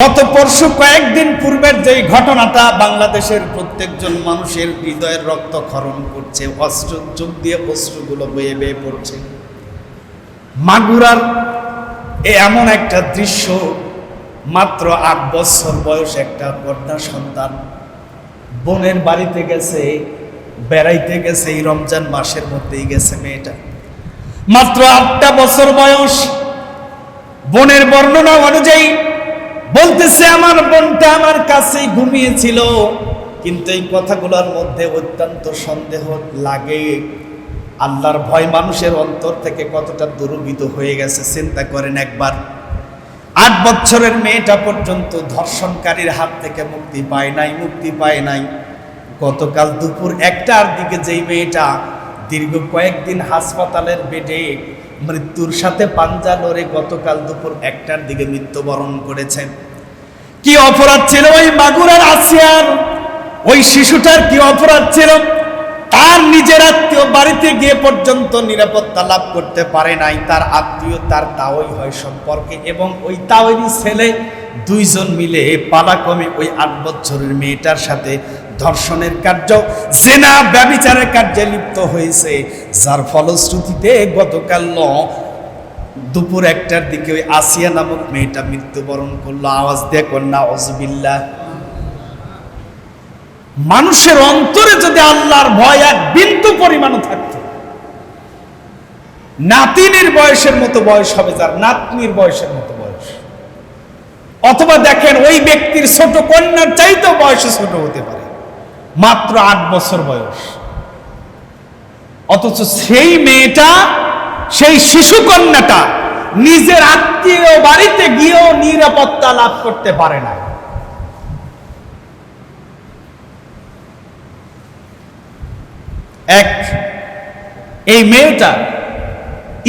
গত পরশু কয়েকদিন পূর্বের যেই ঘটনাটা বাংলাদেশের প্রত্যেকজন মানুষের হৃদয়ের রক্ত রক্তক্ষরণ করছে অস্ত্র চোখ দিয়ে অস্ত্রগুলো বয়ে বেয়ে পড়ছে। মাগুরার এ এমন একটা দৃশ্য, মাত্র আট বছর বয়স একটা কন্যা সন্তান। বোনের বাড়িতে গেছে, বেড়াইতে গেছে, এই রমজান মাসের মধ্যেই গেছে মেয়েটা। মাত্র আটটা বছর বয়স, বোনের বর্ণনা অনুযায়ী বলতেছে, আমার বোনটা আমার কাছেই ঘুমিয়েছিল। কিন্তু এই কথাগুলোর মধ্যে অত্যন্ত সন্দেহ লাগে। আল্লাহর ভয় মানুষের অন্তর থেকে কতটা দুর্বিত হয়ে গেছে, চিন্তা করেন একবার। আট বছরের মেয়েটা পর্যন্ত ধর্ষণকারীর হাত থেকে মুক্তি পায় নাই, মুক্তি পায় নাই। গতকাল দুপুর একটার দিকে যেই মেয়েটা দীর্ঘ কয়েকদিন হাসপাতালের বেডে মৃত্যুর সাথে পাঞ্জা লড়ে গতকাল দুপুর একটার দিকে মৃত্যুবরণ করেছেন কি অপরাধ ছিল ওই মাগুরার আসিয়ার? ওই শিশুটার কি অপরাধ ছিল? তার নিজের আত্মীয় বাড়িতে গিয়ে পর্যন্ত নিরাপত্তা লাভ করতে পারে নাই। তার আত্মীয়, তার তাওই হয় সম্পর্কে এবং ওই তাওয়ারি ছেলে দুইজন মিলে পালাক্রমে ওই আট বছরের মেয়েটার সাথে ধর্ষণের কার্য, জেনা ব্যবিচারের কার্যে লিপ্ত হয়েছে। যার ফলশ্রুতিতে গতকাল দুপুর একটার দিকে ওই আসিয়া নামক মেয়েটা মৃত্যুবরণ করল। আওয়াজ দিয়ে কন্যা অজবিল্লা মানুষের অন্তরে যদি আল্লাহর ভয় এক বিন্দু পরিমাণও থাকত, নাতিনের বয়সের মতো বয়স হবে যার নাতনির বয়সের মতো বয়স। অথবা দেখেন ওই ব্যক্তির ছোট কন্যার চাইতেও বয়সে ছোট হতে পারে। মাত্র আট বছর বয়স। অথচ সেই মেয়েটা, সেই শিশু কন্যাটা নিজের আত্মীয় বাড়িতে গিয়েও নিরাপত্তা লাভ করতে পারে না এক, এই মেয়েটা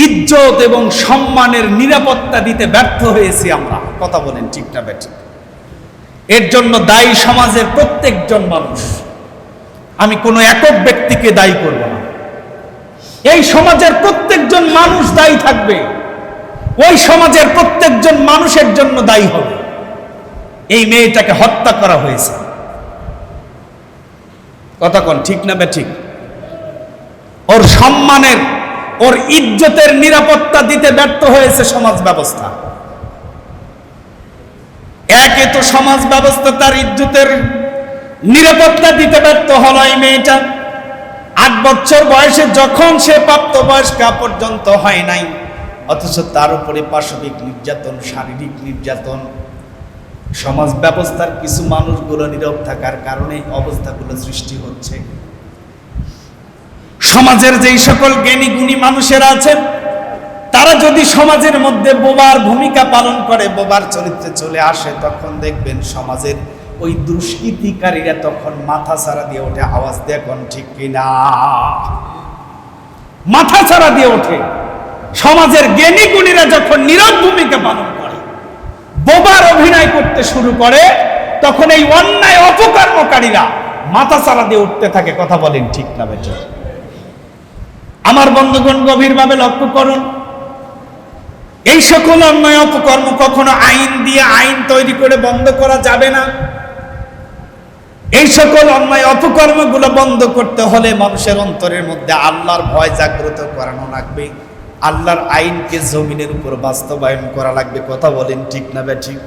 ইজ্জত এবং সম্মানের নিরাপত্তা দিতে ব্যর্থ হয়েছি আমরা। কথা বলেন ঠিক না বেঠিক এর জন্য দায়ী সমাজের প্রত্যেকজন মানুষ আমি কোনো একক ব্যক্তিকে দায়ী করব না। এই সমাজের প্রত্যেকজন মানুষ দায়ী থাকবে। ওই সমাজের প্রত্যেকজন মানুষের জন্য দায়ী হবে। এই মেয়েটাকে হত্যা করা হয়েছে। কথা কন, ঠিক না ঠিক ওর সম্মানের, ওর ইজ্জতের নিরাপত্তা দিতে ব্যর্থ হয়েছে সমাজ ব্যবস্থা। একে তো সমাজ ব্যবস্থা তার ইজ্জতের নিরাপত্তা দিতে ব্যর্থ হলো এই মেয়েটা। আট বছর বয়সে যখন সে প্রাপ্ত বয়স্কা পর্যন্ত হয় নাই, অথচ তার উপরে পাশবিক নির্যাতন, শারীরিক নির্যাতন, সমাজ ব্যবস্থার কিছু মানুষগুলো নীরব থাকার কারণে অবস্থাগুলো সৃষ্টি হচ্ছে। সমাজের যেই সকল জ্ঞানী গুণী মানুষেরা আছেন, তারা যদি সমাজের মধ্যে বোবার ভূমিকা পালন করে, বোবার চরিত্রে চলে আসে, তখন দেখবেন সমাজের ওই দুষ্কৃতিকারীরা তখন মাথা ছাড়া দিয়ে ওঠে। আওয়াজ দেখুন ঠিক কিনা? মাথা ছাড়া দিয়ে ওঠে। সমাজের জ্ঞানী গুণীরা যখন নীরব ভূমিকা পালন করে, বোবার অভিনয় করতে শুরু করে, তখন এই অন্যায় অপকর্মকারীরা মাথা ছাড়া দিয়ে উঠতে থাকে। কথা বলেন ঠিক না বেচে আমার বন্ধুগণ, গভীরভাবে লক্ষ্য করুন। এই সকল অন্যায় অপকর্ম কখনো আইন দিয়ে আইন তৈরি করে বন্ধ করা যাবে না। এই সকল অন্যায় অপকর্মগুলো বন্ধ করতে হলে মানুষের অন্তরের মধ্যে আল্লাহর ভয় জাগ্রত করানো লাগবে। আল্লাহর আইনকে জমিনের উপর বাস্তবায়ন করা লাগবে। কথা বলেন ঠিক না বে ঠিক?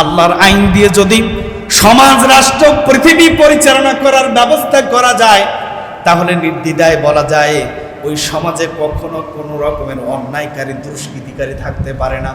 আল্লাহর আইন দিয়ে যদি সমাজ, রাষ্ট্র, পৃথিবী পরিচালনা করার ব্যবস্থা করা যায়, তাহলে নির্দ্বিধায় বলা যায়, ওই সমাজে কখনো কোনো রকমের অন্যায়কারী, দুষ্কৃতিকারী থাকতে পারে না।